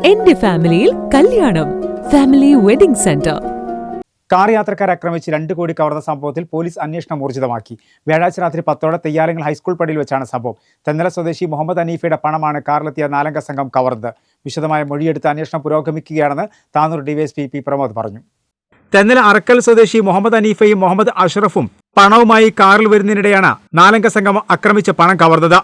എന്റെ ഫാമിലിയിൽ കല്യാണം. Family wedding centre. കാർ യാത്രക്കാരെ ആക്രമിച്ച് രണ്ട് കോടി കവർന്ന സംഭവത്തിൽ പോലീസ് അന്വേഷണം ഊർജിതമാക്കി. വ്യാഴാഴ്ച രാത്രി പത്തോടെ തെയ്യാലങ്ങൾ ഹൈസ്കൂൾ പടിയിൽ വെച്ചാണ് സംഭവം. തെന്നല സ്വദേശി മുഹമ്മദ് അനീഫയുടെ പണമാണ് കാറിലെത്തിയ നാലംഗ സംഘം കവർന്നത്. വിശദമായ മൊഴിയെടുത്ത് അന്വേഷണം പുരോഗമിക്കുകയാണെന്ന് താനൂർ ഡിവൈഎസ്പി പി പ്രമോദ് പറഞ്ഞു. തെന്നല അറക്കൽ സ്വദേശി മുഹമ്മദ് അനീഫയും മുഹമ്മദ് അഷ്റഫും പണവുമായി കാറിൽ വരുന്നതിനിടെയാണ് നാലംഗ സംഘം ആക്രമിച്ച് പണം കവർന്നത്.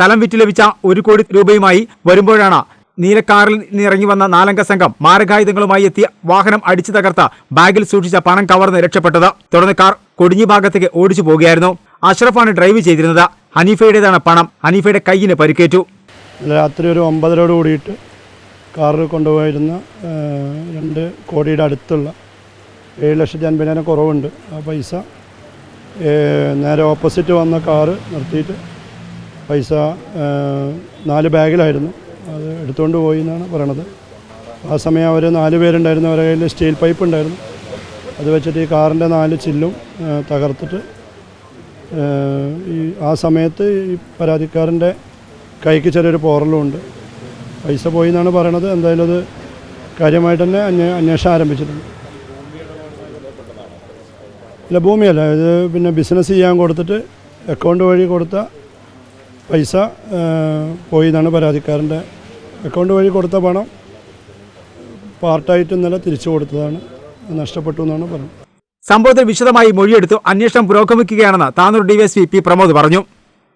സ്ഥലം വിറ്റ് ലഭിച്ച ഒരു കോടി രൂപയുമായി വരുമ്പോഴാണ് നീലക്കാറിൽ നിന്നിറങ്ങി വന്ന നാലംഗ സംഘം മാരകായുധങ്ങളുമായി എത്തിയ വാഹനം അടിച്ചു തകർത്ത ബാഗിൽ സൂക്ഷിച്ച പണം കവർന്ന് രക്ഷപ്പെട്ടത്. തുടർന്ന് കാർ കൊടിഞ്ഞി ഭാഗത്തേക്ക് ഓടിച്ചു പോകുകയായിരുന്നു. അഷ്റഫാണ് ഡ്രൈവ് ചെയ്തിരുന്നത്. ഹനീഫയുടേതാണ് പണം. ഹനീഫയുടെ കൈയിന് പരിക്കേറ്റു. രാത്രി ഒരു ഒമ്പതരോട് കൂടിയിട്ട് കാറിൽ കൊണ്ടുപോയിരുന്ന രണ്ട് കോടിയുടെ അടുത്തുള്ള ഏഴ് ലക്ഷത്തി അൻപതിനായിരം കുറവുണ്ട്. ആ പൈസ നേരെ ഓപ്പോസിറ്റ് വന്ന കാറ് നിർത്തിയിട്ട് പൈസ നാല് ബാഗിലായിരുന്നു. അത് എടുത്തുകൊണ്ട് പോയി എന്നാണ് പറയണത്. ആ സമയം അവർ നാല് പേരുണ്ടായിരുന്നു. അവരുടെ കയ്യിൽ സ്റ്റീൽ പൈപ്പ് ഉണ്ടായിരുന്നു. അത് വെച്ചിട്ട് ഈ കാറിന്റെ നാല് ചില്ലും തകർത്തിട്ട് ഈ ആ സമയത്ത് ഈ പരാതിക്കാരന്റെ കൈക്ക് ചെറിയൊരു പോറലുമുണ്ട് പൈസ പോയി എന്നാണ് പറയണത്. എന്തായാലും അത് കാര്യമായിട്ട് തന്നെ അന്വേ അന്വേഷണം ആരംഭിച്ചിട്ടുണ്ട്. ഇല്ല ഭൂമിയല്ല. ഇത് പിന്നെ ബിസിനസ് ചെയ്യാൻ കൊടുത്തിട്ട് അക്കൗണ്ട് വഴി കൊടുത്ത പൈസ പോയി എന്നാണ് പരാതിക്കാരന്റെ അക്കൗണ്ട് വഴി കൊടുത്ത പണം പാർട്ടായിട്ട് ഇന്നലെ തിരിച്ചു കൊടുത്തതാണ്. നഷ്ടപ്പെട്ടു എന്നാണ് പറഞ്ഞത്. സംഭവത്തിൽ വിശദമായി മൊഴിയെടുത്തു അന്വേഷണം പുരോഗമിക്കുകയാണെന്ന് താനൂർ പി പ്രമോദ് പറഞ്ഞു.